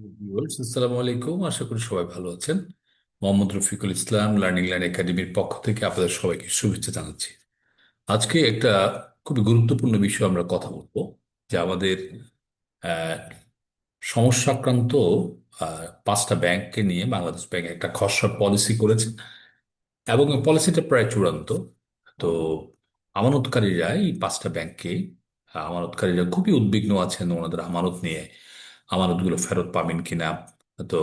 আসসালামু আলাইকুম। আশা করি সবাই ভালো আছেন। মোহাম্মদ রফিকুল ইসলাম লার্নিং লাইন একাডেমির পক্ষ থেকে আপনাদের সবাইকে শুভেচ্ছা জানাচ্ছি। আজকে একটা খুবই গুরুত্বপূর্ণ বিষয় আমরা কথা বলব যে আমাদের আহ, সমস্যাক্রান্ত পাঁচটা ব্যাংককে নিয়ে বাংলাদেশ ব্যাংক একটা খসড়া পলিসি করেছে এবং পলিসিটা প্রায় চূড়ান্ত। তো আমানতকারীরা এই পাঁচটা ব্যাংককে আমানতকারীরা খুবই উদ্বিগ্ন আছেন ওনাদের আমানত নিয়ে। আমানতগুলো ফেরত পাবেন কিনা, তো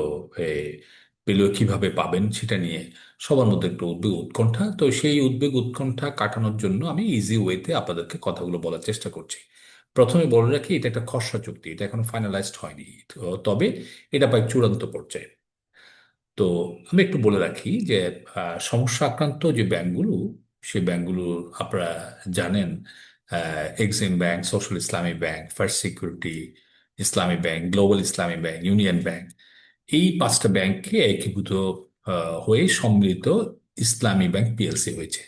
পেলেও কীভাবে পাবেন সেটা নিয়ে সবার মধ্যে একটু উদ্বেগ উৎকণ্ঠা। তো সেই উদ্বেগ উৎকণ্ঠা কাটানোর জন্য আমি ইজি ওয়েতে আপনাদেরকে কথাগুলো বলার চেষ্টা করছি। প্রথমে বলে রাখি, এটা একটা খসড়া চুক্তি, এটা এখনও ফাইনালাইজড হয়নি। তবে এটা প্রায় চূড়ান্ত পর্যায়ে। তো, আমি একটু বলে রাখি যে সমস্যা আক্রান্ত যে ব্যাংকগুলো সেই ব্যাংকগুলো আপনারা জানেন Exim Bank Social Islami Bank First Security Islami Bank Global Islami Bank Union Bank এই পাঁচটা ব্যাংককে একীভূত হয়ে সম্মিলিত ইসলামী ব্যাংক পিএলসি হয়েছে।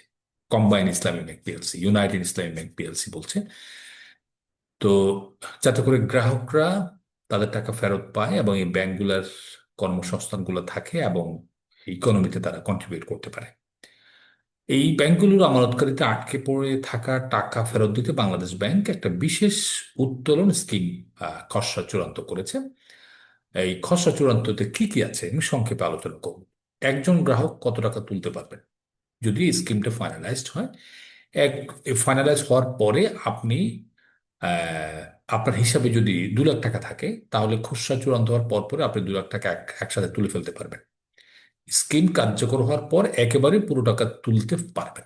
Combine Islami Bank PLC United Islami Bank PLC বলছে। তো যাতে করে গ্রাহকরা তাদের টাকা ফেরত পায় এবং এই ব্যাংকগুলোর কর্মসংস্থানগুলো থাকে এবং ইকোনমিতে তারা কন্ট্রিবিউট করতে পারে। এই ব্যাংকগুলোর আমানতকারীতে আটকে পড়ে থাকা টাকা ফেরত দিতে বাংলাদেশ ব্যাংক একটা বিশেষ উত্তোলন স্কিম খসড়া চূড়ান্ত করেছে। এই খসড়া চূড়ান্ততে কি কি আছে আমি সংক্ষেপে আলোচনা করব। একজন গ্রাহক কত টাকা তুলতে পারবেন যদি এই স্কিমটা ফাইনালাইজড হয়, এক ফাইনালাইজ হওয়ার পরে আপনি আপনার হিসাবে যদি দু লাখ টাকা থাকে, তাহলে খসড়া চূড়ান্ত হওয়ার পর পরে আপনি দু লাখ টাকা এক- একসাথে তুলে ফেলতে পারবেন। স্কিম কার্যকর হওয়ার পর একেবারে পুরো টাকা তুলতে পারবেন।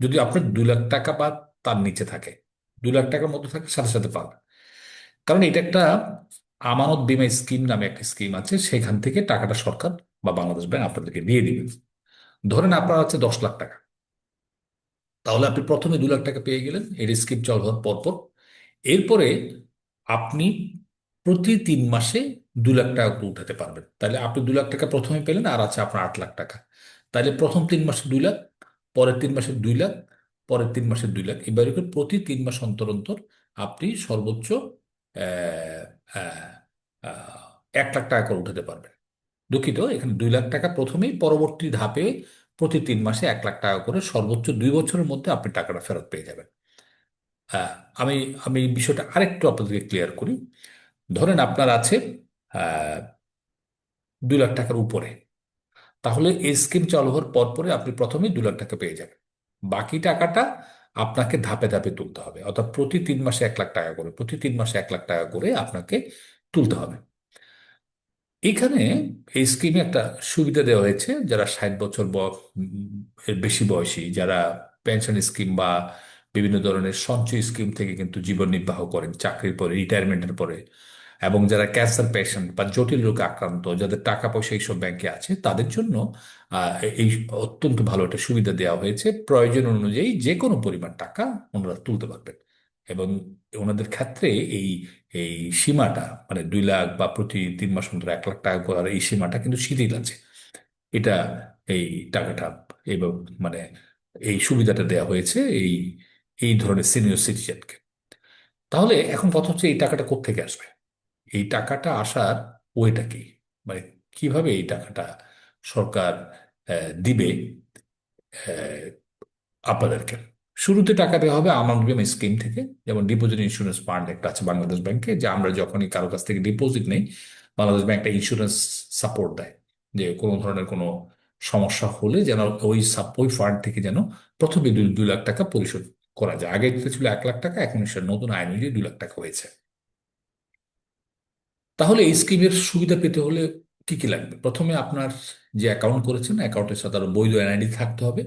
যদি আপনার দুই লাখ টাকা বা তার নিচে থাকে, দুই লাখ টাকার মধ্যে থাকে, সাথে সাথে পাবেন। কারণ এটা একটা আমানত বীমা স্কিম নামে একটা স্কিম আছে, সেখান থেকে টাকাটা সরকার বা বাংলাদেশ ব্যাংক আপনাদেরকে দিয়ে দিবে। ধরেন আপনার আছে দশ লাখ টাকা। তাহলে আপনি প্রথমে দু লাখ টাকা পেয়ে গেলেন, এর স্কিম চালু হওয়ার পর পর এরপরে আপনি প্রতি তিন মাসে দু লাখ টাকা করে উঠাতে পারবেন। তাহলে আপনি দু লাখ টাকা প্রথমে পেলেন, আর আছে আপনার আট লাখ টাকা। তাহলে প্রথম তিন মাসে দুই লাখ, পরের তিন মাসে দুই লাখ, পরের তিন মাসে দুই লাখ। এবারে করে প্রতি তিন মাস অন্তর অন্তর আপনি সর্বোচ্চ এক লাখ টাকা করে উঠাতে পারবেন। দুঃখিত, এখানে দুই লাখ টাকা প্রথমেই পরবর্তী ধাপে প্রতি তিন মাসে এক লাখ টাকা করে সর্বোচ্চ দুই বছরের মধ্যে আপনি টাকাটা ফেরত পেয়ে যাবেন। আমি আমি বিষয়টা আরেকটু আপনাদেরকে ক্লিয়ার করি। ধরেন আপনার আছে দুই লাখ টাকার উপরে। তাহলে এই স্কিম চালু হওয়ার পর পরে আপনি প্রথমেই দু লাখ টাকা পেয়ে যাবেন। বাকি টাকাটা আপনাকে ধাপে ধাপে তুলতে হবে। অর্থাৎ প্রতি তিন মাসে এক লাখ টাকা করে, প্রতি তিন মাসে এক লাখ টাকা করে আপনাকে তুলতে হবে। এখানে এই স্কিমে একটা সুবিধা দেওয়া হয়েছে, যারা ষাট বছর বেশি বয়সী, যারা পেনশন স্কিম বা বিভিন্ন ধরনের সঞ্চয় স্কিম থেকে কিন্তু জীবন নির্বাহ করেন, চাকরির পরে রিটায়ারমেন্টের পরে। এবং যারা ক্যান্সার পেশেন্ট বা জটিল রোগে আক্রান্ত, যাদের টাকা পয়সা এইসব ব্যাংকে আছে, তাদের জন্য এই অত্যন্ত ভালো একটা সুবিধা দেওয়া হয়েছে। প্রয়োজন অনুযায়ী যে কোনো পরিমাণ টাকা ওনারা তুলতে পারবেন। এবং ওনাদের ক্ষেত্রে এই এই সীমাটা মানে দুই লাখ বা প্রতি তিন মাস অন্তর এক লাখ টাকা করার এই সীমাটা কিন্তু শিথিল আছে। এটা এই টাকাটা এবং মানে এই সুবিধাটা দেওয়া হয়েছে এই এই ধরনের সিনিয়র সিটিজেনকে তাহলে এখন কথা হচ্ছে এই টাকাটা কোত্থেকে আসবে? এই টাকাটা আসার ওয়েটা কি? মানে কীভাবে এই টাকাটা সরকার দিবে আপনাদেরকে? শুরুতে টাকা দেওয়া হবে আমার বিমা স্কিম থেকে, যেমন ডিপোজিট ইন্স্যুরেন্স ফান্ড একটা আছে বাংলাদেশ ব্যাংকে, যে আমরা যখনই কারও কাছ থেকে ডিপোজিট নেই, বাংলাদেশ ব্যাংক একটা ইন্স্যুরেন্স সাপোর্ট দেয়, যে কোনো ধরনের কোনো সমস্যা হলে যেন ওই ওই ফান্ড থেকে যেন প্রথমে দুই দুই লাখ টাকা পরিশোধ করা যায়। আগে ছিল এক লাখ টাকা, এখন সেটা নতুন আইন অনুযায়ী দুই লাখ টাকা হয়েছে। তাহলে এই স্কিমের সুবিধা পেতে হলে কি কি লাগবে? প্রথমে আপনার যে অ্যাকাউন্ট করেছেন অ্যাকাউন্টের সাথে আরও বৈধ এনআইডি থাকতে হবে।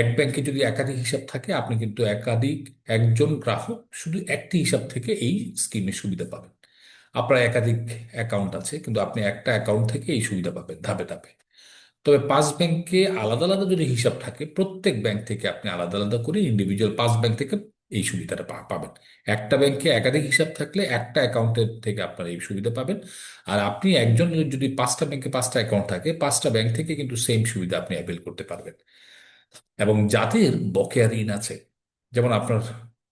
এক ব্যাংকে যদি একাধিক হিসাব থাকে, আপনি কিন্তু একাধিক, একজন গ্রাহক শুধু একটি হিসাব থেকে এই স্কিমের সুবিধা পাবেন। আপনার একাধিক অ্যাকাউন্ট আছে, কিন্তু আপনি একটা অ্যাকাউন্ট থেকে এই সুবিধা পাবেন, ধাপে ধাপে। তবে পাঁচ ব্যাংকে আলাদা আলাদা যদি হিসাব থাকে, প্রত্যেক ব্যাংক থেকে আপনি আলাদা আলাদা করে ইন্ডিভিজুয়াল পাঁচ ব্যাংক থেকে এই সুবিধাটা পাবেন। একটা ব্যাংকে একাধিক হিসাব থাকলে একটা অ্যাকাউন্টের থেকে আপনার এই সুবিধা পাবেন। আর আপনি একজন যদি পাঁচটা ব্যাংকে পাঁচটা অ্যাকাউন্ট থাকে, পাঁচটা ব্যাংক থেকে কিন্তু সেম সুবিধা আপনি অ্যাভেল করতে পারবেন। এবং যাদের বকেয়া ঋণ আছে, যেমন আপনার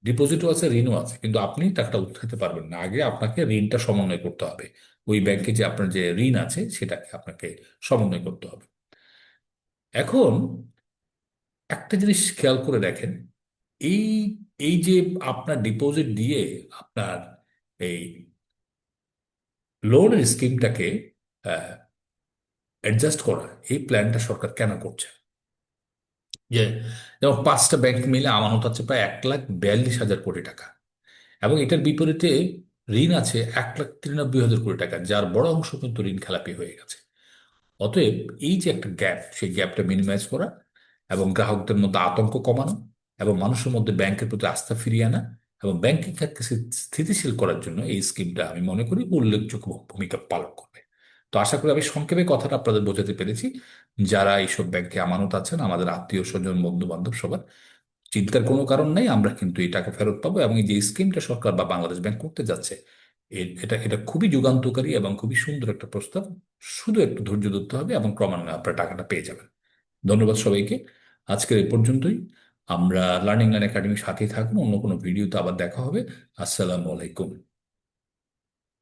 ডিপোজিটও আছে, ঋণও আছে, কিন্তু আপনি টাকাটা উঠাতে পারবেন না। আগে আপনাকে ঋণটা সমন্বয় করতে হবে। ওই ব্যাংকে যে আপনার যে ঋণ আছে, সেটাকে আপনাকে সমন্বয় করতে হবে। এখন একটা জিনিস খেয়াল করে দেখেন এই এই যে আপনার ডিপোজিট দিয়ে আপনার এই লোনের স্কিমটাকে অ্যাডজাস্ট করা, এই প্ল্যানটা সরকার কেন করছে? যে যেমন পাঁচটা ব্যাংক মিলে আমানত আছে প্রায় এক লাখ বিয়াল্লিশ হাজার কোটি টাকা। এবং এটার বিপরীতে ঋণ আছে এক লাখ তিরানব্বই হাজার কোটি টাকা, যার বড় অংশ কিন্তু ঋণ খেলাপি হয়ে গেছে। অতএব এই যে একটা গ্যাপ সেই গ্যাপটা মিনিমাইজ করা এবং গ্রাহকদের মধ্যে আতঙ্ক কমানো এবং মানুষের মধ্যে ব্যাংকের প্রতি আস্থা ফিরিয়ে আনা এবং ব্যাংকিং খাতকে স্থিতিশীল করার জন্য এই স্কিমটা আমি মনে করি উল্লেখযোগ্য ভূমিকা পালন করবে। তো আশা করি আমি সংক্ষেপে কথাটা আপনাদের বোঝাতে পেরেছি। যারা এইসব ব্যাংকে আমানত আছেন, আমাদের আত্মীয় স্বজন বন্ধু বান্ধব সবার, চিন্তার কোনো কারণ নেই, আমরা কিন্তু এই টাকা ফেরত পাবো এবং যে স্কিমটা সরকার বা বাংলাদেশ ব্যাংক করতে যাচ্ছে এটা এটা খুবই যুগান্তকারী এবং খুবই সুন্দর একটা প্রস্তাব। শুধু একটু ধৈর্য ধরতে হবে এবং ক্রমান্বয়ে আপনার টাকাটা পেয়ে যাবেন। ধন্যবাদ সবাইকে। আজকের এই পর্যন্তই। আমরা লার্নিং লাইন একাডেমির সাথেই থাকুন অন্য কোনো ভিডিওতে আবার দেখা হবে। আসসালামু আলাইকুম।